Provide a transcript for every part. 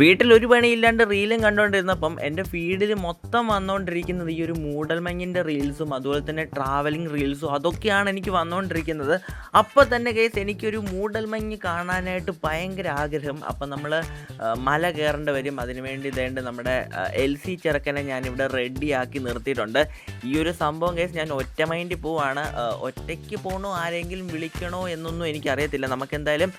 വീട്ടിൽ ഒരു പണിയില്ലാണ്ട് റീലും കണ്ടുകൊണ്ടിരുന്നപ്പം എന്റെ ഫീഡിൽ മൊത്തം വന്നുകൊണ്ടിരിക്കുന്നത് ഈ ഒരു മൂടൽമഞ്ഞിന്റെ റീൽസും അതുപോലെ തന്നെ ട്രാവലിംഗ് റീൽസും അതൊക്കെയാണ് എനിക്ക് വന്നുകൊണ്ടിരിക്കുന്നത് അപ്പോൾ തന്നെ കേസ് എനിക്കൊരു മൂടൽമഞ്ഞ് കാണാനായിട്ട് ഭയങ്കര ആഗ്രഹം. അപ്പം നമ്മൾ മല കയറേണ്ടി വരും. അതിനുവേണ്ടി ഇതേണ്ട നമ്മുടെ എൽ സി ചെറുക്കനെ ഞാനിവിടെ റെഡിയാക്കി നിർത്തിയിട്ടുണ്ട്. ഈ ഒരു സംഭവം കേസ് ഞാൻ ഒറ്റ മൈൻഡിൽ പോവാണ്. ഒറ്റയ്ക്ക് പോകണോ ആരെങ്കിലും വിളിക്കണോ എന്നൊന്നും എനിക്കറിയത്തില്ല. നമുക്കെന്തായാലും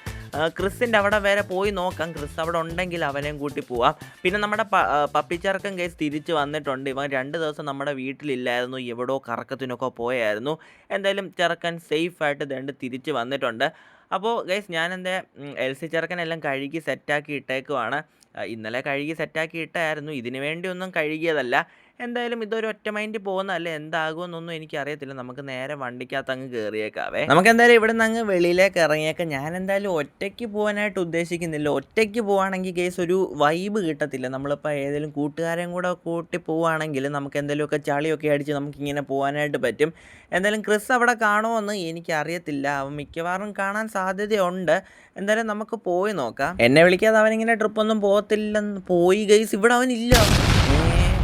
ക്രിസിന്റെ അവിടെ വരെ പോയി നോക്കാം. ക്രിസ് അവിടെ ഉണ്ടെങ്കിൽ അവനെയും കൂട്ടി പോവാം. പിന്നെ നമ്മുടെ പ- ആ, പപ്പിച്ചെറുക്കൻ കേസ് തിരിച്ച് വന്നിട്ടുണ്ട്. ഇവൻ രണ്ട് ദിവസം നമ്മുടെ വീട്ടിലില്ലായിരുന്നു. എവിടോ കറക്കത്തിനൊക്കെ പോയായിരുന്നു. എന്തായാലും ചെറുക്കൻ സേഫായിട്ട് രണ്ട് തിരിച്ച് വന്നിട്ടുണ്ട്. അപ്പോൾ ഗൈസ് ഞാൻ എന്റെ എൽ സി ചെറുക്കനെല്ലാം കഴുകി സെറ്റാക്കി ഇട്ടേക്കുവാണ്. ഇന്നലെ കഴുകി സെറ്റാക്കി ഇട്ടായിരുന്നു. ഇതിനു വേണ്ടിയൊന്നും കഴുകിയതല്ല. എന്തായാലും ഇതൊരു ഒറ്റ മൈൻഡ് പോകുന്നതല്ല? എന്താകുമെന്നൊന്നും എനിക്ക് അറിയത്തില്ല നമുക്ക് നേരെ വണ്ടിക്കകത്ത് അങ്ങ് കയറിയേക്കാവേ നമുക്ക് എന്തായാലും ഇവിടെ നിന്ന് അങ്ങ് വെളിയിലേക്ക് ഇറങ്ങിയേക്കാം. ഞാൻ എന്തായാലും ഒറ്റയ്ക്ക് പോകാനായിട്ട് ഉദ്ദേശിക്കുന്നില്ല. ഒറ്റയ്ക്ക് പോവാണെങ്കിൽ കേസ് ഒരു വൈബ് കിട്ടത്തില്ല. നമ്മളിപ്പോൾ ഏതെങ്കിലും കൂട്ടുകാരെയും കൂടെ കൂട്ടി പോവുകയാണെങ്കിൽ നമുക്ക് എന്തെങ്കിലുമൊക്കെ ചളിയൊക്കെ അടിച്ച് നമുക്ക് ഇങ്ങനെ പോകാനായിട്ട് പറ്റും. എന്തായാലും ക്രിസ് അവിടെ കാണുമോയെന്ന് എനിക്കറിയത്തില്ല. അവൻ മിക്കവാറും കാണാൻ സാധ്യതയുണ്ട്. എന്തായാലും നമുക്ക് പോയി നോക്കാം. എന്നെ വിളിക്കാതെ അവനിങ്ങനെ ട്രിപ്പൊന്നും പോകത്തില്ലെന്ന് പോയി ഗൈസ് ഇവിടെ അവനില്ല.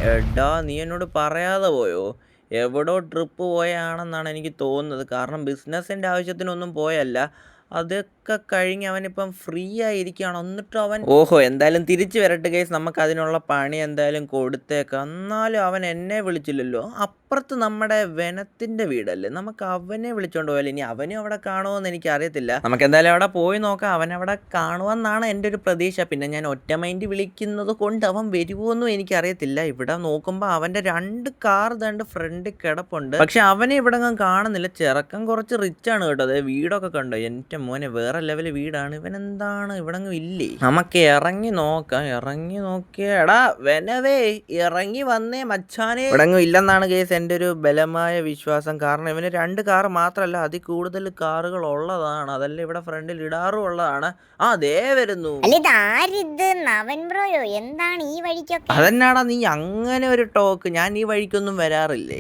എടാ നീ എന്നോട് പറയാതെ പോയോ? എവിടോ ട്രിപ്പ് പോയാണെന്നാണ് എനിക്ക് തോന്നുന്നത്. കാരണം ബിസിനസ്സിന്റെ ആവശ്യത്തിനൊന്നും പോയല്ല. അതൊക്കെ കഴിഞ്ഞ് അവനിപ്പം ഫ്രീ ആയിരിക്കുകയാണ്. എന്നിട്ട് അവൻ ഓഹോ എന്തായാലും തിരിച്ചു വരട്ടെ കേസ് നമുക്ക് അതിനുള്ള പണി എന്തായാലും കൊടുത്തേക്കാം. എന്നാലും അവൻ എന്നെ വിളിച്ചില്ലല്ലോ. അപ്പുറത്ത് നമ്മുടെ വനത്തിന്റെ വീടല്ലേ? നമുക്ക് അവനെ വിളിച്ചോണ്ട് പോയാലും? ഇനി അവനും അവിടെ കാണുമോയെന്ന് എനിക്ക് അറിയത്തില്ല നമുക്ക് എന്തായാലും അവിടെ പോയി നോക്കാം. അവൻ അവിടെ കാണുമെന്നാണ് എന്റെ ഒരു പ്രതീക്ഷ. പിന്നെ ഞാൻ ഒറ്റ മൈൻഡ് വിളിക്കുന്നത് കൊണ്ട് അവൻ വരുമോന്നും എനിക്കറിയത്തില്ല. ഇവിടെ നോക്കുമ്പോൾ അവന്റെ രണ്ട് കാർ ദണ്ട് ഫ്രണ്ട് കിടപ്പുണ്ട്. പക്ഷെ അവനെ ഇവിടെ കാണുന്നില്ല. ചെറുക്കം കുറച്ച് റിച്ചാണ് കേട്ടോ. അതെ വീടൊക്കെ കണ്ടോ? എന്റെ മോനെ വേറെ ലെവൽ വീടാണ്. ഇവൻ എന്താണ് ഇവിടെ ഇല്ലേ? നമുക്ക് ഇറങ്ങി നോക്കാം. ഇറങ്ങി നോക്കിയടാ വെനവേ ഇറങ്ങി വന്നേ മച്ചാനെ. ഇവിടെ അങ്ങ് ഇല്ലെന്നാണ് കേസ് എന്റെ ഒരു ബലമായ വിശ്വാസം. കാരണം ഇവന് രണ്ട് കാർ മാത്രമല്ല അതിൽ കൂടുതൽ കാറുകൾ ഉള്ളതാണ്. അതല്ല ഇവിടെ ഫ്രണ്ടിൽ ഇടാറും ഉള്ളതാണ്. ആ ദേ വരുന്നു. എന്താണ് ഈ വഴിക്കൊക്കെ? അതെന്നാടാ നീ അങ്ങനെ ഒരു ടോക്ക് ഞാൻ ഈ വഴിക്കൊന്നും വരാറില്ലേ?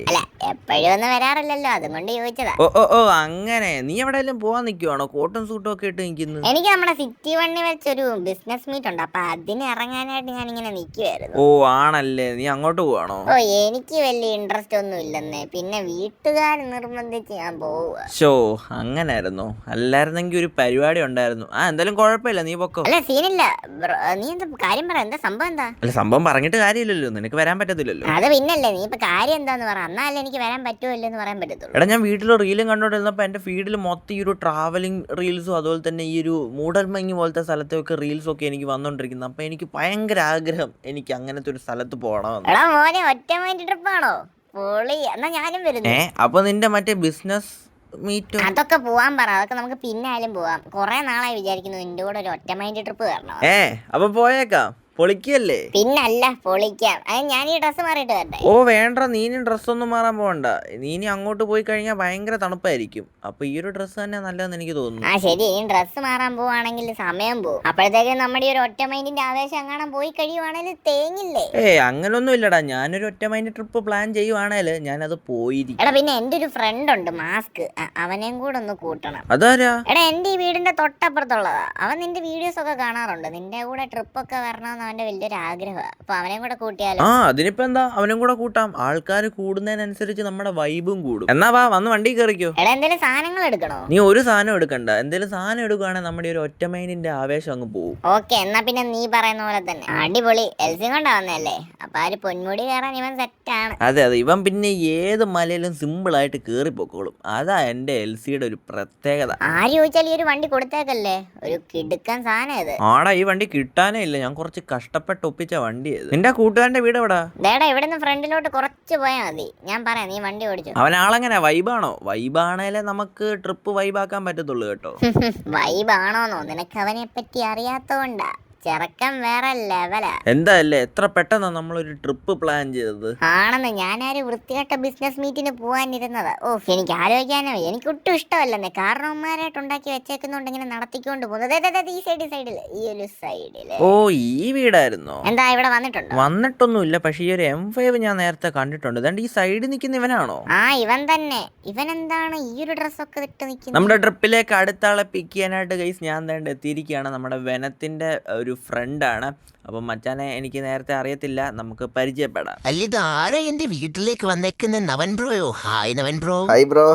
എപ്പോഴും ഒന്നും വരാറില്ലല്ലോ. അതുകൊണ്ട് ചോദിച്ചതാ. ഓ ഓ ഓ അങ്ങനെ. നീ എവിടെയെങ്കിലും പോവാൻ നിൽക്കുവാണോ കോട്ടും സൂട്ടും ഒക്കെ ഇട്ട് നിൽക്കുന്നു. എനിക്ക് നമ്മുടെ സിറ്റി വണ്ണി വെച്ചൊരു ബിസിനസ് മീറ്റ് ഉണ്ട്. അപ്പൊ അതിന് ഇറങ്ങാനായിട്ട് ഞാൻ ഇങ്ങനെ നിൽക്കുവായിരുന്നു ഓ ആണല്ലേ. നീ അങ്ങോട്ട് പോവാണോ? ഓ എനിക്ക് വലിയ ഇൻട്രസ്റ്റ് ഒന്നും ഇല്ലെന്നേ. പിന്നെ വീട്ടുകാർ നിർബന്ധിച്ച് ഞാൻ പോവുക ഷോ അങ്ങനായിരുന്നു. അല്ലായിരുന്നെങ്കിൽ ഒരു പരിപാടി ഉണ്ടായിരുന്നു. ആ എന്തായാലും കുഴപ്പമില്ല. നീ പൊക്കോ. അല്ല സീനില്ല. ബ്രോ നീ എന്താ കാര്യം പറ. എന്താ സംഭവം എന്താ? അല്ല സംഭവം പറഞ്ഞിട്ട് കാര്യമില്ലല്ലോ. നിനക്ക് വരാൻ പറ്റത്തില്ലല്ലോ. അത് പിന്നല്ലേ. നീ ഇപ്പൊ കാര്യം എന്താന്ന് പറ. എന്നാലേ എനിക്ക് വരാൻ പറ്റുമല്ലോ എന്ന് പറയാൻ പറ്റത്തുള്ളൂ. എടാ ഞാൻ വീട്ടിൽ റീലും കണ്ടോണ്ടിരുന്നപ്പോൾ എന്റെ ഫീഡിൽ മൊത്തം ഈ ഒരു ട്രാവലിംഗ് റീൽസും അതുപോലെ തന്നെ ഈ ഒരു മൂടൽമഞ്ഞ് പോലത്തെ സ്ഥലത്തൊക്കെ റീൽസും ഒക്കെ എനിക്ക് വന്നുകൊണ്ടിരിക്കുന്നത് അപ്പം എനിക്ക് ഭയങ്കര ആഗ്രഹം എനിക്ക് അങ്ങനത്തെ ഒരു സ്ഥലത്ത് പോകണമെന്ന്. ഒറ്റ മൈൻഡ് ട്രിപ്പാണോ പൊളി. എന്നാ ഞാനും വരുന്നു. ഏ അപ്പോൾ നിന്റെ മറ്റേ ബിസിനസ് മീറ്റ് അതൊക്കെ പോവാൻ പറ. അതൊക്കെ നമുക്ക് പിന്നെ ആയാലും പോവാം. കൊറേ നാളായി വിചാരിക്കുന്നു നിന്റെ കൂടെ ഒരു ഒറ്റ മൈൻഡ് ട്രിപ്പ് വരണം? ഏ അപ്പൊ പോയേക്കാം. പൊളിക്കല്ലേ? പിന്നല്ല പൊളിക്കാം. അത് ഞാൻ ഈ ഡ്രസ് മാറിയിട്ട് വരട്ടെ. ഓ വേണ്ട നീ ഡ്രസ് ഒന്നും മാറാൻ പോകണ്ട നീനി അങ്ങോട്ട് പോയി കഴിഞ്ഞാൽ ഭയങ്കര തണുപ്പായിരിക്കും. അപ്പൊ ഈ ഒരു ഡ്രസ് തന്നെ നല്ലതെന്ന് എനിക്ക് തോന്നുന്നു. ആ ശരി. ഇനി ഡ്രസ് മാറാൻ പോവാണെങ്കിൽ സമയം പോകും അപ്പോഴത്തേക്കും നമ്മുടെ ഒരു ഒറ്റ മൈൻഡിന്റെ ആവേശം കാണാൻ പോയി കഴിയുവാണെങ്കിൽ തേങ്ങില്ലേ? ഏ അങ്ങനൊന്നും ഇല്ലടാ. ഞാനൊരു ഒറ്റ മൈൻഡ് ട്രിപ്പ് പ്ലാൻ ചെയ്യുവാണേൽ ഞാനത് പോയിരിക്കും. എടാ പിന്നെ എന്റെ ഒരു ഫ്രണ്ട് ഉണ്ട് മാസ്ക്. അവനെയും കൂടെ ഒന്ന് കൂട്ടണം. അതാരാ? എടാ എന്റെ ഈ വീടിന്റെ തൊട്ടപ്പുറത്തുള്ളതാ. അവൻ നിന്റെ വീഡിയോസ് ഒക്കെ കാണാറുണ്ട്. നിന്റെ കൂടെ ട്രിപ്പ് ഒക്കെ വരണമെന്ന് അവന്റെ വലിയൊരു ആഗ്രഹമാണ് അപ്പൊ അവനെയും കൂടെ കൂട്ടിയാലോ? ആ അതിനിപ്പോ എന്താ? അവനും കൂടെ കൂട്ടാം. ആൾക്കാർ കൂടുന്നതിനനുസരിച്ച് നമ്മുടെ വൈബും കൂടും. എന്നാ വാ വന്ന് വണ്ടി കയറിക്കോ. എടാ എന്തെങ്കിലും സാധനങ്ങൾ എടുക്കണോ? നീ ഒരു സാധനം എടുക്കണ്ട. എന്തെങ്കിലും സാധനം എടുക്കുകയാണെങ്കിൽ നമ്മുടെ ഒരു ഒറ്റ മൈൻഡിന്റെ ആവേശം അങ്ങ് പോകും ഓക്കെ എന്നാ പിന്നെ നീ പറയുന്ന പോലെ തന്നെ. അടിപൊളി. എൽസി കൊണ്ടാ വന്നല്ലേ അപ്പൊ ആ ഒരു പൊന്മുടി കയറാൻ ഇവൻ സെറ്റാണ്. അതെ അതെ. ഇവൻ പിന്നെ ഏത് മലയിലും സിമ്പിൾ ആയിട്ട് കേറി പൊക്കോളും അതാ എന്റെ എൽ സിയുടെ ഒരു പ്രത്യേകത. ആര് ചോദിച്ചാൽ ഈ ഒരു വണ്ടി കൊടുത്തേക്കല്ലേ? ഒരു കിടുക്കൻ സാധനം ഇത്. ആടാ ഈ വണ്ടി കിട്ടാനേ ഇല്ല. ഞാൻ കുറച്ച് കഷ്ടപ്പെട്ട് ഒപ്പിച്ച വണ്ടി നിന്റെ കൂട്ടുകാരന്റെ വീട് എവിടാ? ദേടാ ഇവിടുന്ന് ഫ്രണ്ടിലോട്ട് കുറച്ച് പോയാൽ മതി. ഞാൻ പറയാം നീ വണ്ടി ഓടിച്ചു. അവൻ ആളെങ്ങനെ വൈബാണോ? വൈബാണേലേ നമുക്ക് ട്രിപ്പ് വൈബാക്കാൻ പറ്റത്തുള്ളൂ കേട്ടോ. വൈബാണോന്നോ? നിനക്ക് അവനെ പറ്റി അറിയാത്തോണ്ടാ. ചെറുക്കൻ വേറെ ലെവലാ. എന്താ അല്ലേ എത്ര പെട്ടെന്നാ നമ്മളൊരു ട്രിപ്പ് പ്ലാൻ ചെയ്തത്? ആണെന്ന് ഞാനൊരു വൃത്തികെട്ട ബിസിനസ് മീറ്റിന് പോവാനിരുന്നത്? ഓ എനിക്ക് ആലോചിക്കാനോ? എനിക്ക് ഒട്ടും ഇഷ്ടമല്ലെന്നേ. കാരണവന്മാരായിട്ട് ഉണ്ടാക്കി വെച്ചേക്കുന്നോണ്ട് ഇങ്ങനെ നടത്തിക്കൊണ്ട് പോകുന്നത്. ഈ സൈഡിൽ സൈഡിൽ ഈ ഒരു സൈഡിൽ ഓ ഈ വീടായിരുന്നോ? എന്താ ഇവിടെ വന്നിട്ടുണ്ടോ? വന്നിട്ടൊന്നുമില്ല. പക്ഷെ ഈ ഒരു എം ഫൈവ് ഞാൻ നേരത്തെ കണ്ടിട്ടുണ്ട്. ഇതാണ്ട് ഈ സൈഡിൽ നിൽക്കുന്ന ഇവനാണോ? ആ ഇവൻ തന്നെ. ഇവൻ എന്താണ് ഈ ഒരു ഡ്രസ്സൊക്കെ ഇട്ട് നിൽക്കുന്നത് നമ്മുടെ ട്രിപ്പിലേക്ക് അടുത്ത ആളെ പിക്ക് ചെയ്യാനായിട്ട് ഗൈസ് ഞാൻ തേണ്ട എത്തിയിരിക്കുകയാണ്. നമ്മുടെ വനത്തിന്റെ ഒരു ഒരു ഫ്രണ്ടാണ് അപ്പം മച്ചാനെ എനിക്ക് നേരത്തെ അറിയത്തില്ല. നമുക്ക് പരിചയപ്പെടാം. അല്ല ഇത് ആരാ എന്റെ വീട്ടിലേക്ക് വന്നേക്കുന്ന? Navan ബ്രോയോ hi Navan bro hi bro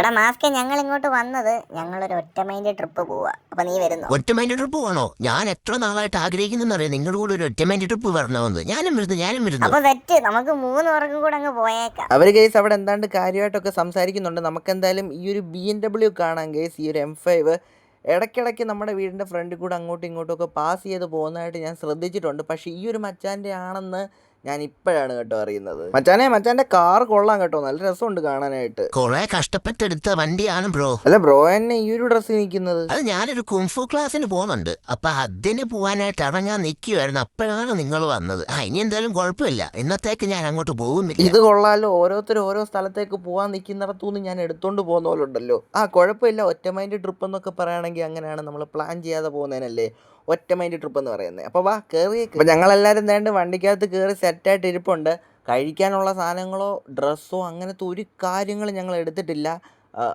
എടാ മാസ്കെ ഞങ്ങൾ ഇങ്ങോട്ട് വന്നത് ഞങ്ങൾ ഒറ്റ മൈൻഡ് ട്രിപ്പ് പോവാ. അപ്പൊ നീ വരുന്നു? ഒറ്റമൈൻഡ് ട്രിപ്പ് പോവാനോ ഞാൻ എത്ര നാളായിട്ട് ആഗ്രഹിക്കുന്നു ആഗ്രഹിക്കുന്നറിയാം നിങ്ങളുടെ കൂടെ ഒരു ഒറ്റ മൈൻഡ് ട്രിപ്പ് വരണമെന്ന്. ഞാനും വരുന്നു ഞാനും വരുന്നു. അപ്പൊ തെറ്റ്. നമുക്ക് മൂന്ന് പേർക്കും കൂടെ അങ്ങ് പോയേക്കാം. അവർ ഗേസ് അവിടെ എന്താണ്ട് കാര്യമായിട്ടൊക്കെ സംസാരിക്കുന്നുണ്ട്. നമുക്ക് എന്തായാലും ഈ ഒരു ബി എം ഡബ്ല്യു കാണാം ഗേസ് ഈ ഒരു എം ഫൈവ് ഇടയ്ക്കിടയ്ക്ക് നമ്മുടെ വീടിന്റെ ഫ്രണ്ടിൽ കൂടെ അങ്ങോട്ടും ഇങ്ങോട്ടും ഒക്കെ പാസ് ചെയ്ത് പോകുന്നതായിട്ട് ഞാൻ ശ്രദ്ധിച്ചിട്ടുണ്ട്. പക്ഷേ ഈ ഒരു മച്ചാന്റെ ആണെന്ന് ഞാൻ ഇപ്പോഴാണ് കേട്ടോ അറിയുന്നത്. മച്ചാനെ മച്ചാന്റെ കാർ കൊള്ളാൻ കേട്ടോ. നല്ല രസമുണ്ട് കാണാനായിട്ട്. കൊറേ കഷ്ടപ്പെട്ടെടുത്ത വണ്ടിയാണ് ബ്രോ. അല്ല ബ്രോ എന്നെ ഈ ഒരു ഡ്രസ്സ് നിൽക്കുന്നത്? അത് ഞാനൊരു കുംഫു ക്ലാസ്സിന് പോകുന്നുണ്ട്. അപ്പൊ അതിന് പോവാനായിട്ട് ഇറങ്ങാൻ നിൽക്കുമായിരുന്നു അപ്പോഴാണ് നിങ്ങൾ വന്നത്. ആ ഇനി എന്തായാലും കുഴപ്പമില്ല. ഇന്നത്തേക്ക് ഞാൻ അങ്ങോട്ട് പോകുന്നില്ല. ഇത് കൊള്ളാലോ. ഓരോരുത്തർ ഓരോ സ്ഥലത്തേക്ക് പോകാൻ നിൽക്കുന്നിടത്തുനിന്ന് ഞാൻ എടുത്തോണ്ട് പോകുന്ന പോലെ ഉണ്ടല്ലോ. ആ കുഴപ്പമില്ല. ഒറ്റ മൈൻഡ് ട്രിപ്പ് എന്നൊക്കെ പറയുകയാണെങ്കിൽ അങ്ങനെയാണ് നമ്മൾ പ്ലാൻ ചെയ്യാതെ പോകുന്നതിനല്ലേ? ഒറ്റ മൈൻഡ് ട്രിപ്പ് എന്ന് പറയുന്നത് അപ്പോൾ വാ കയറി അപ്പോൾ ഞങ്ങളെല്ലാവരും വേണ്ട വണ്ടിക്കകത്ത് കയറി സെറ്റായിട്ട് ഇരിപ്പുണ്ട്. കഴിക്കാനുള്ള സാധനങ്ങളോ ഡ്രസ്സോ അങ്ങനത്തെ ഒരു കാര്യങ്ങളും ഞങ്ങൾ എടുത്തിട്ടില്ല.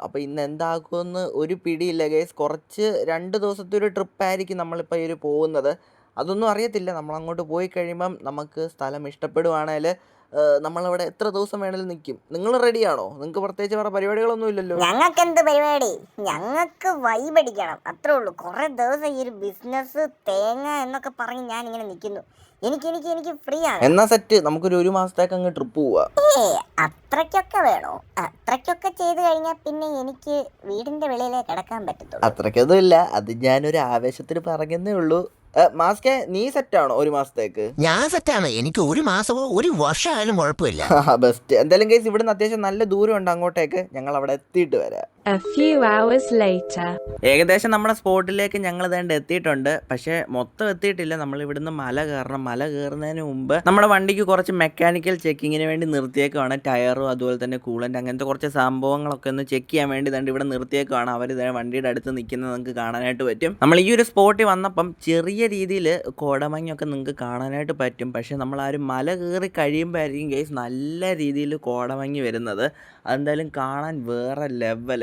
അപ്പോൾ ഇന്ന് എന്താക്കുമെന്ന് ഒരു പിടിയില്ല ഗേസ് കുറച്ച് രണ്ട് ദിവസത്തെ ഒരു ട്രിപ്പായിരിക്കും നമ്മളിപ്പോൾ ഈ ഒരു പോകുന്നത്. അതൊന്നും അറിയത്തില്ല. നമ്മളങ്ങോട്ട് പോയി കഴിയുമ്പം നമുക്ക് സ്ഥലം ഇഷ്ടപ്പെടുവാണെങ്കിൽ നമ്മളവിടെ എത്ര ദിവസം വേണേലും നിൽക്കും നിങ്ങൾ റെഡിയാണോ? നിങ്ങൾക്ക് പ്രത്യേകിച്ച് വേറെ പരിപാടികളൊന്നും ഇല്ലല്ലോ. ഞങ്ങൾക്ക് എന്ത് പരിപാടി? ഞങ്ങൾക്ക് വൈബ് അടിക്കണം. അത്രേ ഉള്ളൂ. കുറെ ദിവസം ഈ ഒരു ബിസിനസ് തേങ്ങ എന്നൊക്കെ പറഞ്ഞ് ഞാൻ ഇങ്ങനെ നിൽക്കുന്നു എനിക്ക് എനിക്ക് എനിക്ക് ഫ്രീ ആണ്. എന്നാ സെറ്റ് നമുക്കൊരു ഒരു മാസത്തേക്ക് അങ്ങ് ട്രിപ്പ് പോവാ. ഏ അത്രയ്ക്കൊക്കെ വേണോ? അത്രയ്ക്കൊക്കെ ചെയ്തു കഴിഞ്ഞാൽ പിന്നെ എനിക്ക് വീടിന്റെ വെളിയിലേ കിടക്കാൻ പറ്റത്തുള്ളൂ. അത്രയ്ക്കൊന്നും ഇല്ല അത് ഞാനൊരു ആവേശത്തിന് പറഞ്ഞതേ ഉള്ളൂ. മാസ്കെ നീ സെറ്റാണോ ഒരു മാസത്തേക്ക്? ഞാൻ സെറ്റാണ്. എനിക്ക് ഒരു മാസമോ ഒരു വർഷമായാലും കുഴപ്പമില്ല. ബെസ്റ്റ്. എന്തായാലും കേസ് ഇവിടുന്ന് അത്യാവശ്യം നല്ല ദൂരം ഉണ്ട് അങ്ങോട്ടേക്ക്. ഞങ്ങൾ അവിടെ എത്തിയിട്ട് വരാം. ഏകദേശം നമ്മുടെ സ്പോട്ടിലേക്ക് ഞങ്ങൾ ഇതേണ്ട എത്തിയിട്ടുണ്ട്. പക്ഷേ മൊത്തം എത്തിയിട്ടില്ല. നമ്മൾ ഇവിടുന്ന് മല കയറണം. മല കയറുന്നതിന് മുമ്പ് നമ്മുടെ വണ്ടിക്ക് കുറച്ച് മെക്കാനിക്കൽ ചെക്കിങ്ങിന് വേണ്ടി നിർത്തിയേക്കുവാണ്. ടയറും അതുപോലെ തന്നെ കൂളന്റ് അങ്ങനത്തെ കുറച്ച് സംഭവങ്ങളൊക്കെ ഒന്ന് ചെക്ക് ചെയ്യാൻ വേണ്ടി തന്നെ ഇവിടെ നിർത്തിയേക്കുവാണ്. അവർ ഇതേ വണ്ടിയുടെ അടുത്ത് നിൽക്കുന്നത് നിങ്ങൾക്ക് കാണാനായിട്ട് പറ്റും. നമ്മൾ ഈ ഒരു സ്പോട്ടിൽ വന്നപ്പം ചെറിയ രീതിയിൽ കോടമഞ്ഞൊക്കെ നിങ്ങൾക്ക് കാണാനായിട്ട് പറ്റും. പക്ഷേ നമ്മൾ ആ ഒരു മല കയറി കഴിയുമ്പോഴായിരിക്കും കേസ് നല്ല രീതിയിൽ കോടമഞ്ഞ് വരുന്നത്. അതെന്തായാലും കാണാൻ വേറെ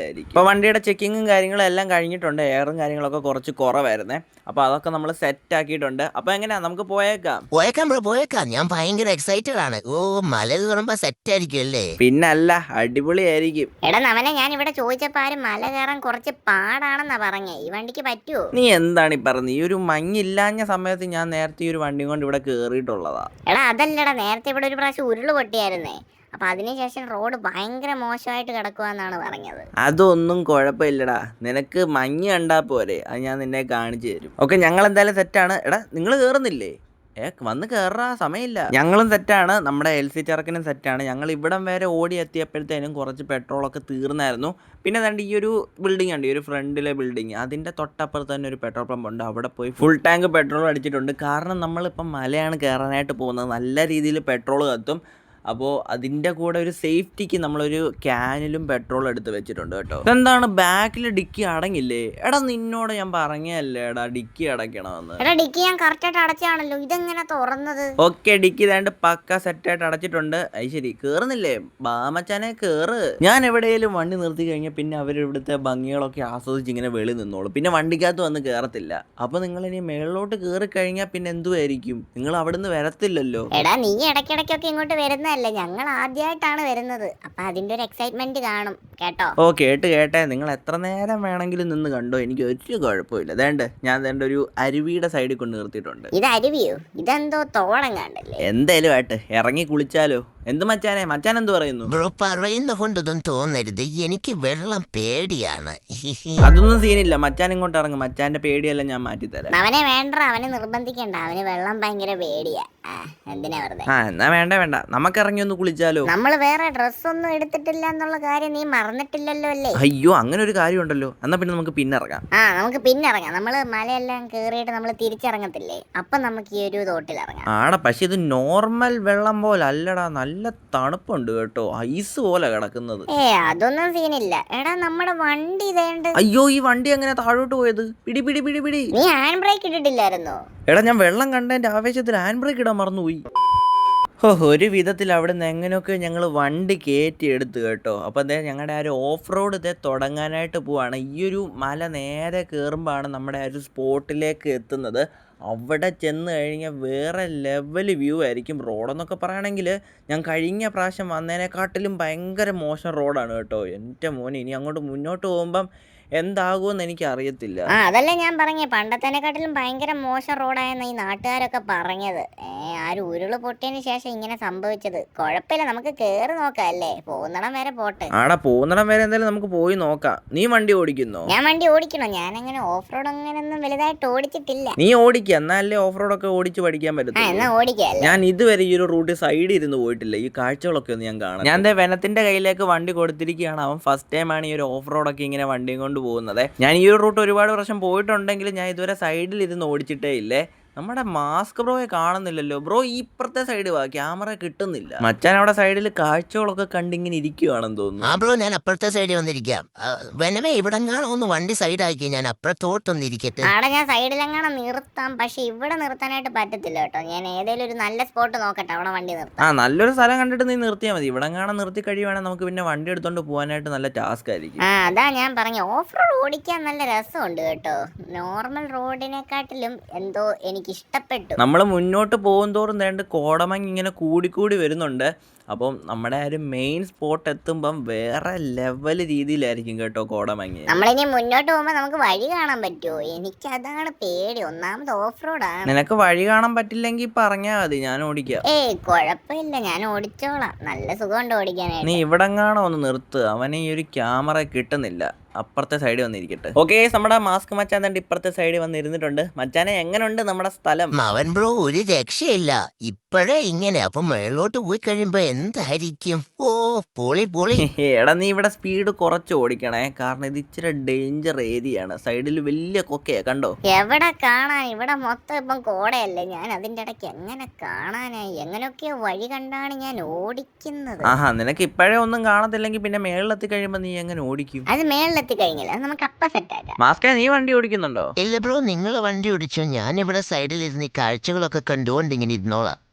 ലെവലായിരിക്കും ഇപ്പോൾ വണ്ടിയുടെ ചെക്കിങ്ങും കാര്യങ്ങളും എല്ലാം കഴിഞ്ഞിട്ടുണ്ട്. എയറും കാര്യങ്ങളൊക്കെ കുറച്ച് കുറവായിരുന്നേ. അപ്പോൾ അതൊക്കെ നമ്മൾ സെറ്റ് ആക്കിയിട്ടുണ്ട്. അപ്പോൾ എങ്ങനെയാ? നമുക്ക് പോയേക്കാം. പോയേക്കാം ബ്രോ പോയേക്കാം. ഞാൻ ഭയങ്കര എക്സൈറ്റഡ് ആണ്. ഓ മല കയറുമ്പോ സെറ്റ് ആയിരിക്കും അല്ലേ? പിന്നല്ല അടിപൊളിയായിരിക്കും. എടാ നവനെ ഞാൻ ഇവിടെ ചോദിച്ചപ്പോൾ ആരും മല കയറാൻ കുറച്ച് പാടാണെന്നാ പറഞ്ഞേ. ഈ വണ്ടിക്ക് പറ്റുമോ നീ എന്താണ് ഈ പറഞ്ഞത്? ഈ ഒരു മഞ്ഞില്ലാഞ്ഞ സമയത്ത് ഞാൻ നേരത്തെ ഈ ഒരു വണ്ടി കൊണ്ട് ഇവിടെ കയറിയിട്ടുള്ളതാ എടാ അതല്ലടാ. നേരത്തെ ഇവിടെ ഒരു പ്രാവശ്യം ഉരുൾ പൊട്ടിയായിരുന്നേ. അപ്പൊ അതിനുശേഷം റോഡ് ഭയങ്കര മോശമായിട്ട് കിടക്കുവാന്നാണ് പറഞ്ഞത്. അതൊന്നും കുഴപ്പമില്ലടാ. നിനക്ക് മഞ്ഞ് കണ്ടാ പോരെ. അത് ഞാൻ നിന്നെ കാണിച്ചു തരും. ഓക്കെ ഞങ്ങൾ എന്തായാലും തെറ്റാണ് എടാ നിങ്ങൾ കേറുന്നില്ലേ? ഏ വന്ന് കയറാ സമയമില്ല. ഞങ്ങളും സെറ്റാണ്. നമ്മുടെ എൽ സി ചെറുക്കനും സെറ്റാണ്. ഞങ്ങൾ ഇവിടം വരെ ഓടി എത്തിയപ്പോഴത്തേനും കുറച്ച് പെട്രോളൊക്കെ തീർന്നായിരുന്നു. പിന്നെ തണ്ട് ഈ ഒരു ബിൽഡിംഗ് ഉണ്ട് ഈ ഒരു ഫ്രണ്ടിലെ ബിൽഡിംഗ് അതിന്റെ തൊട്ടപ്പുറത്ത് തന്നെ ഒരു പെട്രോൾ പമ്പ് ഉണ്ട്. അവിടെ പോയി ഫുൾ ടാങ്ക് പെട്രോൾ അടിച്ചിട്ടുണ്ട്. കാരണം നമ്മളിപ്പം മലയാണ് കയറാനായിട്ട് പോകുന്നത്. നല്ല രീതിയിൽ പെട്രോൾ കത്തും. അപ്പോൾ അതിന്റെ കൂടെ ഒരു സേഫ്റ്റിക്ക് നമ്മളൊരു ക്യാനിലും പെട്രോൾ എടുത്ത് വെച്ചിട്ടുണ്ട് കേട്ടോ. എന്താണ് ബാക്കിൽ ഡിക്കി അടങ്ങില്ലേ? എടാ നിന്നോട് ഞാൻ പറഞ്ഞല്ലേ എടാ ഡിക്കി അടയ്ക്കണമെന്ന്. എടാ ഡിക്കി ഞാൻ കറക്റ്റായിട്ട് അടച്ചാണല്ലോ. ഇതെങ്ങനെ തുറന്നത്? ഓക്കെ ഡിക്കി ഇതാണ്ട് പക്ക സെറ്റായിട്ട് അടച്ചിട്ടുണ്ട്. അത് ശരി കേറുന്നില്ലേ? ബാമച്ചാനെ കേറ്. ഞാൻ എവിടെയെങ്കിലും വണ്ടി നിർത്തി കഴിഞ്ഞാൽ പിന്നെ അവർ ഇവിടുത്തെ ഭംഗികളൊക്കെ ആസ്വദിച്ച് ഇങ്ങനെ വെളി നിന്നോളും. പിന്നെ വണ്ടിക്കകത്ത് വന്ന് കയറത്തില്ല അപ്പൊ നിങ്ങൾ ഇനി മേളിലോട്ട് കയറി കഴിഞ്ഞാൽ പിന്നെ എന്തുമായിരിക്കും നിങ്ങൾ അവിടുന്ന് വരത്തില്ലല്ലോ. എടാ നീ ഇടയ്ക്കിടയ്ക്കൊക്കെ ഇങ്ങോട്ട് വരുന്നതല്ലേ? ഞങ്ങൾ ആദ്യമായിട്ടാണ് വരുന്നത്. അപ്പൊ അതിന്റെ ഒരു എക്സൈറ്റ്മെന്റ് കാണും. കേട്ടോ? ഓ കേട്ട് കേട്ടെ. നിങ്ങൾ എത്ര നേരം വേണമെങ്കിലും നിന്ന് കണ്ടോ? എനിക്ക് ഒരു കുഴപ്പമില്ല. വേണ്ട ഞാൻ വേണ്ട ഒരു അരുവിയുടെ സൈഡിൽ കൊണ്ട് നിർത്തിയിട്ടുണ്ട്. ഇത് അരുവിയോ? ഇതെന്തോ തോളം കണ്ടല്ലേ? എന്തായാലും ആയിട്ട് ഇറങ്ങി കുളിച്ചാലോ? എന്ത് മച്ചാനെ? മച്ചാൻ എന്ത് പറയുന്നു? ബ്രോ പറയുന്ന കൊണ്ടൊന്നും തോന്നരുത്. എനിക്ക് വെള്ളം പേടിയാണ്. അതൊന്നും സീനില്ല. മച്ചാൻ ഇങ്ങോട്ട് ഇറങ്ങും. മച്ചാന്റെ പേടിയല്ല ഞാൻ മാറ്റി തരാം അവനെ വേണ്ട അവനെ നിർബന്ധിക്കണ്ട. അവന് വെള്ളം ഭയങ്കര പേടിയാ. ആ, എന്തിനാ വെറുതെ? ആ എന്നാ വേണ്ട വേണ്ട. നമുക്ക് ഇറങ്ങി ഒന്ന് കുളിച്ചാലോ? നമ്മൾ വേറെ ഡ്രസ് ഒന്നും എടുത്തിട്ടില്ല എന്നുള്ള കാര്യം നീ മറന്നിട്ടില്ലല്ലോ അല്ലേ? അയ്യോ അങ്ങനെ ഒരു കാര്യം ഉണ്ടല്ലോ. എന്നാ പിന്നെ നമുക്ക് പിന്നെ ഇറങ്ങാം. ആ നമുക്ക് പിന്നെ ഇറങ്ങാം. നമ്മൾ മലയെല്ലാം കേറിയിട്ട് നമ്മൾ തിരിച്ചിറങ്ങത്തില്ലേ? അപ്പൊ നമുക്ക് ഈ ഒരു തോട്ടിൽ ഇറങ്ങാം. ആടാ പക്ഷെ ഇത് നോർമൽ വെള്ളം പോലെ അല്ലടാ. നല്ല തണുപ്പുണ്ട് കേട്ടോ. ഐസ് പോലെ കിടക്കുന്നത്. ഏ അതൊന്നും സീനില്ല. എടാ നമ്മുടെ വണ്ടി ഇതേണ്ട്. അയ്യോ ഈ വണ്ടി എങ്ങനെ താഴോട്ട് പോയത്? പിടി പിടി പിടി പിടി. നീ ഹാൻഡ് ബ്രേക്ക് ഇട്ടിട്ടില്ലായിരുന്നോ? എടാ ഞാൻ വെള്ളം കണ്ടതിന്റെ ആവേശത്തിൽ ഹാൻഡ് ബ്രേക്ക് ഇടാൻ മറന്നുപോയി. ഹോ ഒരു വിധത്തിൽ അവിടെ നിന്ന് എങ്ങനെയൊക്കെ ഞങ്ങൾ വണ്ടി കയറ്റി എടുത്തു കേട്ടോ. അപ്പോൾ അതേ ഞങ്ങളുടെ ആ ഒരു ഓഫ് റോഡ് ഇതേ തുടങ്ങാനായിട്ട് പോവാണ്. ഈ ഒരു മല നേരെ കയറുമ്പോഴാണ് നമ്മുടെ ആ ഒരു സ്പോട്ടിലേക്ക് എത്തുന്നത്. അവിടെ ചെന്ന് കഴിഞ്ഞാൽ വേറെ ലെവൽ വ്യൂ ആയിരിക്കും റോഡെന്നൊക്കെ പറയുകയാണെങ്കിൽ ഞാൻ കഴിഞ്ഞ പ്രാവശ്യം വന്നതിനെക്കാട്ടിലും ഭയങ്കര മോശം റോഡാണ് കേട്ടോ. എന്റെ മോനെ ഇനി അങ്ങോട്ട് മുന്നോട്ട് പോകുമ്പം എന്താകുമെന്ന് എനിക്ക് അറിയത്തില്ല ആ അതല്ലേ ഞാൻ പറഞ്ഞേ. പണ്ടത്തേനെക്കാട്ടിലും ഭയങ്കര മോശം റോഡായെന്ന് ഈ നാട്ടുകാരൊക്കെ പറഞ്ഞത്. ഏ ആ ഒരു ഉരുൾ പൊട്ടിയതിന് ശേഷം ഇങ്ങനെ സംഭവിച്ചത്. കുഴപ്പമില്ല നമുക്ക് കേറി നോക്കാം അല്ലേ? പോകുന്നിടം വരെ പോട്ടെ. ആടാ പോകുന്നിടം വരെ എന്തായാലും നമുക്ക് പോയി നോക്കാം. നീ വണ്ടി ഓടിക്കുന്നോ? ഞാൻ വണ്ടി ഓടിക്കണോ? ഞാൻ അങ്ങനെ ഓഫ് റോഡ് അങ്ങനെ ഒന്നും വലുതായിട്ട് ഓടിച്ചിട്ടില്ല. നീ ഓടിക്കുക എന്നാലേ ഓഫ് റോഡ് ഒക്കെ ഓടിച്ച് പഠിക്കാൻ ആ എന്നാ ഞാൻ ഇതുവരെ ഈ ഒരു റൂട്ടിൽ സൈഡിൽ ഇരുന്ന് പോയിട്ടില്ല. ഈ കാഴ്ചകളൊക്കെ ഒന്ന് ഞാൻ കാണാം ഞാൻ ദേ വെനത്തിന്റെ കയ്യിലേക്ക് വണ്ടി കൊടുത്തിരിക്കുകയാണ്. അവൻ ഫസ്റ്റ് ടൈം ആണ് ഈ ഒരു ഓഫ് റോഡൊക്കെ ഇങ്ങനെ വണ്ടിയും കൊണ്ട് പോകുന്നത് ഞാൻ ഈ ഒരു റൂട്ട് ഒരുപാട് പ്രാവശ്യം പോയിട്ടുണ്ടെങ്കിൽ ഞാൻ ഇതുവരെ സൈഡിൽ ഇരുന്ന് ഓടിച്ചിട്ടേ ഇല്ലേ. നമ്മുടെ മാസ്ക് ബ്രോയെ കാണുന്നില്ലല്ലോ. ബ്രോ ഈ ഇപ്പുറത്തെ സൈഡ് വാ ക്യാമറ കിട്ടുന്നില്ല. മച്ചാൻ അവിടെ സൈഡിൽ കാഴ്ചകളൊക്കെ കണ്ടിങ്ങനെ ഇരിക്കുവാണെന്ന് തോന്നുന്നു. ആ ബ്രോ ഞാൻ അപ്പുറത്തെ സൈഡിൽ വന്നിരിക്കാം. വെനവേ വെനമേ ഇവിടെ ഒന്ന് വണ്ടി സൈഡാക്കി ഞാൻ അപ്പുറത്തോട്ടൊന്ന് ഇരിക്കട്ടെ അവിടെ ഞാൻ സൈഡിലെങ്ങാണോ നിർത്താം പക്ഷെ ഇവിടെ നിർത്താനായിട്ട് പറ്റത്തില്ല കേട്ടോ. ഞാൻ ഏതെങ്കിലും ഒരു നല്ല സ്പോട്ട് നോക്കട്ടെ അവിടെ വണ്ടി നിർത്താം ആ നല്ലൊരു സ്ഥലം കണ്ടിട്ട് നീ നിർത്തിയാൽ മതി. ഇവിടെ കാണാൻ നിർത്തി കഴിയുവാണെങ്കിൽ നമുക്ക് പിന്നെ വണ്ടി എടുത്തോണ്ട് പോകാനായിട്ട് നല്ല ടാസ്ക് ആയിരിക്കും. ആ അതാ ഞാൻ പറഞ്ഞു. ഓഫ് റോഡ് ഓടിക്കാൻ നല്ല രസമുണ്ട് കേട്ടോ. നോർമൽ റോഡിനെക്കാട്ടിലും എന്തോ എനിക്ക് ഇഷ്ടപ്പെട്ടു നമ്മൾ മുന്നോട്ട് പോകും തോറും രണ്ട് കോടമങ്ങ് ഇങ്ങനെ കൂടിക്കൂടി വരുന്നുണ്ട്. അപ്പം നമ്മുടെ ആ ഒരു മെയിൻ സ്പോട്ട് എത്തുമ്പം വേറെ ലെവൽ രീതിയിലായിരിക്കും കേട്ടോ കോടമങ്ങി നമ്മളിനി മുന്നോട്ട് പോകുമ്പോ നമുക്ക് വഴി കാണാൻ പറ്റുമോ എനിക്ക് അതാണ് പേടി. ഒന്നാമത് ഓഫ് റോഡാണ് നിനക്ക് വഴി കാണാൻ പറ്റില്ലെങ്കിൽ പറഞ്ഞാൽ മതി. ഞാൻ ഓടിക്കാം. ഏയ് കുഴപ്പമില്ല ഞാൻ ഓടിച്ചോളാം. നല്ല സുഖമുണ്ട് ഓടിക്കാനായിട്ട്. നീ ഇവിടെങ്ങാണോ ഒന്ന് നിർത്ത്? അവന് ഈ ഒരു ക്യാമറ കിട്ടുന്നില്ല. അപ്പുറത്തെ സൈഡിൽ വന്നിരിക്കട്ടെ. ഓക്കെ നമ്മുടെ മാസ്ക് മച്ചാൻ തന്നെ ഇപ്പുറത്തെ സൈഡിൽ വന്നിരുന്നിട്ടുണ്ട്. മച്ചാനെ എങ്ങനെയുണ്ട് നമ്മുടെ സ്ഥലം? അവൻ ബ്രോ ഒരു രക്ഷയില്ല. ഇപ്പഴേ ഇങ്ങനെ അപ്പൊ മേളോട്ട് പോയി കഴിയുമ്പോ എന്തായിരിക്കും? ഓ പൊളി പൊളി. എടാ നീ ഇവിടെ സ്പീഡ് കുറച്ച് ഓടിക്കണേ. കാരണം ഇത് ഇച്ചിരി ഡേഞ്ചർ ഏരിയ ആണ്. സൈഡിൽ വലിയ കൊക്കയാ കണ്ടോ? എവിടെ കാണാൻ? ഇവിടെ മൊത്തം ഇപ്പം കോടയല്ലേ? ഞാൻ അതിന്റെ ഇടയ്ക്ക് എങ്ങനെ കാണാനായി എങ്ങനെയൊക്കെ വഴി കണ്ടാണ് ഞാൻ ഓടിക്കുന്നത്. ആഹാ നിനക്ക് ഇപ്പോഴേ ഒന്നും കാണത്തില്ലെങ്കിൽ പിന്നെ മേളിലെത്തി കഴിയുമ്പോ നീ എങ്ങനെ ഓടിക്കും? അത് കഴിഞ്ഞില്ല നമുക്ക് അപ്പ സെറ്റ് ആക്കാം മാസ്കേ നീ വണ്ടി ഓടിക്കുന്നുണ്ടോ? ഇല്ല ബ്രോ നിങ്ങൾ വണ്ടി ഓടിച്ചോ? ഞാൻ ഇവിടെ സൈഡിൽ ഇരുന്ന് ഈ കാഴ്ചകളൊക്കെ കണ്ടുകൊണ്ട് ഇങ്ങനെ ഇരുന്നോളാം.